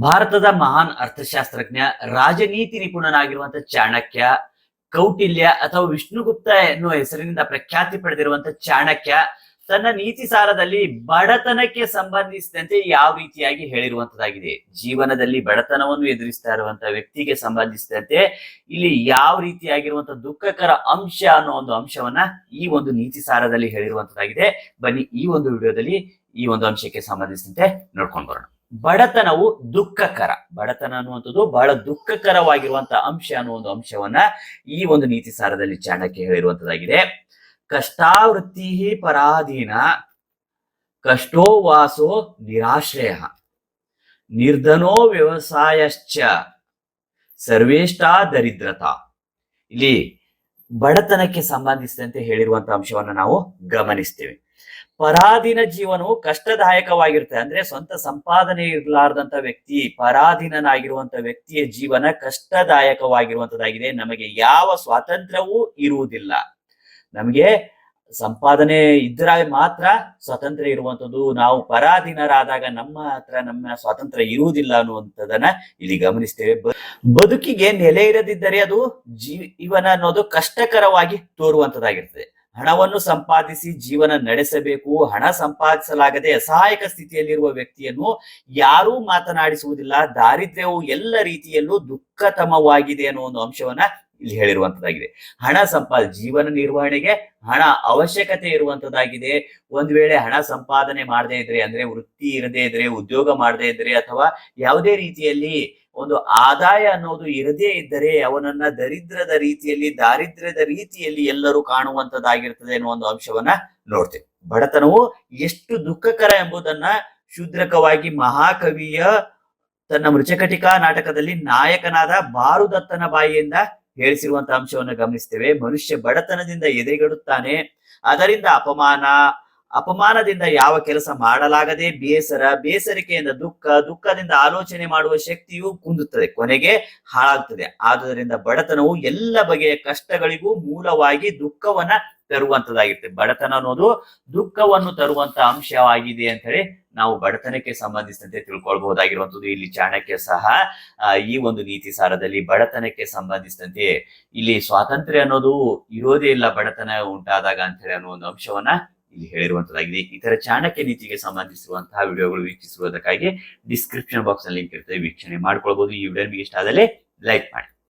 ಭಾರತದ ಮಹಾನ್ ಅರ್ಥಶಾಸ್ತ್ರಜ್ಞ, ರಾಜನೀತಿ ನಿಪುಣನಾಗಿರುವಂತಹ ಚಾಣಕ್ಯ, ಕೌಟಿಲ್ಯ ಅಥವಾ ವಿಷ್ಣುಗುಪ್ತ ಎನ್ನುವ ಹೆಸರಿನಿಂದ ಪ್ರಖ್ಯಾತಿ ಪಡೆದಿರುವಂತ ಚಾಣಕ್ಯ ತನ್ನ ನೀತಿ ಸಾರದಲ್ಲಿ ಬಡತನಕ್ಕೆ ಸಂಬಂಧಿಸಿದಂತೆ ಯಾವ ರೀತಿಯಾಗಿ ಹೇಳಿರುವಂತದ್ದಾಗಿದೆ ಜೀವನದಲ್ಲಿ ಬಡತನವನ್ನು ಎದುರಿಸ್ತಾ ಇರುವಂತಹ ವ್ಯಕ್ತಿಗೆ ಸಂಬಂಧಿಸಿದಂತೆ ಇಲ್ಲಿ ಯಾವ ರೀತಿಯಾಗಿರುವಂತಹ ದುಃಖಕರ ಅಂಶ ಅನ್ನೋ ಒಂದು ಅಂಶವನ್ನ ಈ ಒಂದು ನೀತಿ ಸಾರದಲ್ಲಿ ಹೇಳಿರುವಂತದ್ದಾಗಿದೆ ಬನ್ನಿ ಈ ಒಂದು ವಿಡಿಯೋದಲ್ಲಿ ಈ ಒಂದು ಅಂಶಕ್ಕೆ ಸಂಬಂಧಿಸಿದಂತೆ ನೋಡ್ಕೊಂಡು ಬರೋಣ. ಬಡತನವು ದುಃಖಕರ. ಬಡತನ ಅನ್ನುವಂಥದ್ದು ಬಹಳ ದುಃಖಕರವಾಗಿರುವಂತಹ ಅಂಶ ಅನ್ನೋ ಒಂದು ಅಂಶವನ್ನ ಈ ಒಂದು ನೀತಿ ಸಾರದಲ್ಲಿ ಚಾಣಕ್ಯ ಹೇಳಿರುವಂತದ್ದಾಗಿದೆ ಕಷ್ಟಾವೃತ್ತಿ ಪರಾಧೀನ, ಕಷ್ಟೋ ವಾಸೋ ನಿರಾಶ್ರಯ, ನಿರ್ಧನೋ ವ್ಯವಸಾಯಶ್ಚ, ಸರ್ವೇಷ್ಟಾ ದರಿದ್ರತಾ. ಇಲ್ಲಿ ಬಡತನಕ್ಕೆ ಸಂಬಂಧಿಸಿದಂತೆ ಹೇಳಿರುವಂತಹ ಅಂಶವನ್ನ ನಾವು ಗಮನಿಸ್ತೇವೆ. ಪರಾಧೀನ ಜೀವನವು ಕಷ್ಟದಾಯಕವಾಗಿರುತ್ತೆ. ಅಂದ್ರೆ ಸ್ವಂತ ಸಂಪಾದನೆ ಇರಲಾರದಂತ ವ್ಯಕ್ತಿ, ಪರಾಧೀನನಾಗಿರುವಂತ ವ್ಯಕ್ತಿಯ ಜೀವನ ಕಷ್ಟದಾಯಕವಾಗಿರುವಂತದ್ದಾಗಿದೆ. ನಮಗೆ ಯಾವ ಸ್ವಾತಂತ್ರ್ಯವೂ ಇರುವುದಿಲ್ಲ. ನಮಗೆ ಸಂಪಾದನೆ ಇದ್ರ ಮಾತ್ರ ಸ್ವಾತಂತ್ರ್ಯ ಇರುವಂತದ್ದು. ನಾವು ಪರಾಧೀನರಾದಾಗ ನಮ್ಮ ಹತ್ರ ನಮ್ಮ ಸ್ವಾತಂತ್ರ್ಯ ಇರುವುದಿಲ್ಲ ಅನ್ನುವಂಥದ್ದನ್ನ ಇಲ್ಲಿ ಗಮನಿಸ್ತೇವೆ. ಬದುಕಿಗೆ ನೆಲೆ ಇರದಿದ್ದರೆ ಅದು ಜೀವನ ಅನ್ನೋದು ಕಷ್ಟಕರವಾಗಿ ತೋರುವಂತದಾಗಿರ್ತದೆ ಹಣವನ್ನು ಸಂಪಾದಿಸಿ ಜೀವನ ನಡೆಸಬೇಕು, ಹಣ ಸಂಪಾದಿಸಲಾಗದೆ ಅಸಹಾಯಕ ಸ್ಥಿತಿಯಲ್ಲಿರುವ ವ್ಯಕ್ತಿಯನ್ನು ಯಾರೂ ಮಾತನಾಡಿಸುವುದಿಲ್ಲ. ದಾರಿದ್ರ್ಯವು ಎಲ್ಲ ರೀತಿಯಲ್ಲೂ ದುಃಖತಮವಾಗಿದೆ ಅನ್ನೋ ಒಂದು ಅಂಶವನ್ನ ಇಲ್ಲಿ ಹೇಳಿರುವಂತದ್ದಾಗಿದೆ ಹಣ ಸಂಪಾದ, ಜೀವನ ನಿರ್ವಹಣೆಗೆ ಹಣ ಅವಶ್ಯಕತೆ ಇರುವಂತದ್ದಾಗಿದೆ ಒಂದ್ ವೇಳೆ ಹಣ ಸಂಪಾದನೆ ಮಾಡದೇ ಇದ್ರೆ, ಅಂದ್ರೆ ವೃತ್ತಿ ಇರದೇ ಇದ್ರೆ, ಉದ್ಯೋಗ ಮಾಡದೇ ಇದ್ರೆ ಅಥವಾ ಯಾವುದೇ ರೀತಿಯಲ್ಲಿ ಒಂದು ಆದಾಯ ಅನ್ನೋದು ಇರದೇ ಇದ್ದರೆ ಅವನನ್ನ ದರಿದ್ರದ ರೀತಿಯಲ್ಲಿ, ದಾರಿದ್ರ್ಯದ ರೀತಿಯಲ್ಲಿ ಎಲ್ಲರೂ ಕಾಣುವಂತದ್ದಾಗಿರ್ತದೆ ಅನ್ನೋ ಒಂದು ಅಂಶವನ್ನ ನೋಡ್ತೇವೆ. ಬಡತನವು ಎಷ್ಟು ದುಃಖಕರ ಎಂಬುದನ್ನ ಶೂದ್ರಕವಾಗಿ ಮಹಾಕವಿಯ ತನ್ನ ಮೃಚಕಟಿಕಾ ನಾಟಕದಲ್ಲಿ ನಾಯಕನಾದ ಬಾರುದತ್ತನ ಬಾಯಿಯಿಂದ ಹೇಳಿಸಿರುವಂತಹ ಅಂಶವನ್ನು ಗಮನಿಸ್ತೇವೆ. ಮನುಷ್ಯ ಬಡತನದಿಂದ ಎದೆಗಡುತ್ತಾನೆ. ಅದರಿಂದ ಅಪಮಾನ ಅಪಮಾನದಿಂದ ಯಾವ ಕೆಲಸ ಮಾಡಲಾಗದೆ ಬೇಸರ, ಬೇಸರಿಕೆಯಿಂದ ದುಃಖ, ದುಃಖದಿಂದ ಆಲೋಚನೆ ಮಾಡುವ ಶಕ್ತಿಯು ಕುಂದುತ್ತದೆ, ಕೊನೆಗೆ ಹಾಳಾಗ್ತದೆ. ಆದುದರಿಂದ ಬಡತನವು ಎಲ್ಲ ಬಗೆಯ ಕಷ್ಟಗಳಿಗೂ ಮೂಲವಾಗಿ ದುಃಖವನ್ನ ತರುವಂತದ್ದಾಗಿರ್ತದೆ ಬಡತನ ಅನ್ನೋದು ದುಃಖವನ್ನು ತರುವಂತ ಅಂಶವಾಗಿದೆ ಅಂತ ಹೇಳಿ ನಾವು ಬಡತನಕ್ಕೆ ಸಂಬಂಧಿಸಿದಂತೆ ತಿಳ್ಕೊಳ್ಬಹುದಾಗಿರುವಂತದ್ದು ಇಲ್ಲಿ ಚಾಣಕ್ಯ ಸಹ ಈ ಒಂದು ನೀತಿ ಸಾರದಲ್ಲಿ ಬಡತನಕ್ಕೆ ಸಂಬಂಧಿಸಿದಂತೆ ಇಲ್ಲಿ ಸ್ವಾತಂತ್ರ್ಯ ಅನ್ನೋದು ಇರೋದೇ ಇಲ್ಲ, ಬಡತನ ಉಂಟಾದಾಗ ಅಂತ ಹೇಳಿ ಅನ್ನೋ ಒಂದು ಅಂಶವನ್ನ ಇಲ್ಲಿ ಹೇಳಿರುವಂತದ್ದಾಗಿದೆ. ಇತರ ಚಾಣಕ್ಯ ನೀತಿಗೆ ಸಂಬಂಧಿಸಿರುವಂತಹ ವಿಡಿಯೋಗಳು ವೀಕ್ಷಿಸುವುದಕ್ಕಾಗಿ ಡಿಸ್ಕ್ರಿಪ್ಷನ್ ಬಾಕ್ಸ್ನಲ್ಲಿ ಲಿಂಕ್ ಇರ್ತದೆ. ವೀಕ್ಷಣೆ ಮಾಡ್ಕೊಳ್ಬಹುದು ಈ ವಿಡಿಯೋ ನಿಮಗೆ ಇಷ್ಟ ಆದಲ್ಲಿ ಲೈಕ್ ಮಾಡಿ.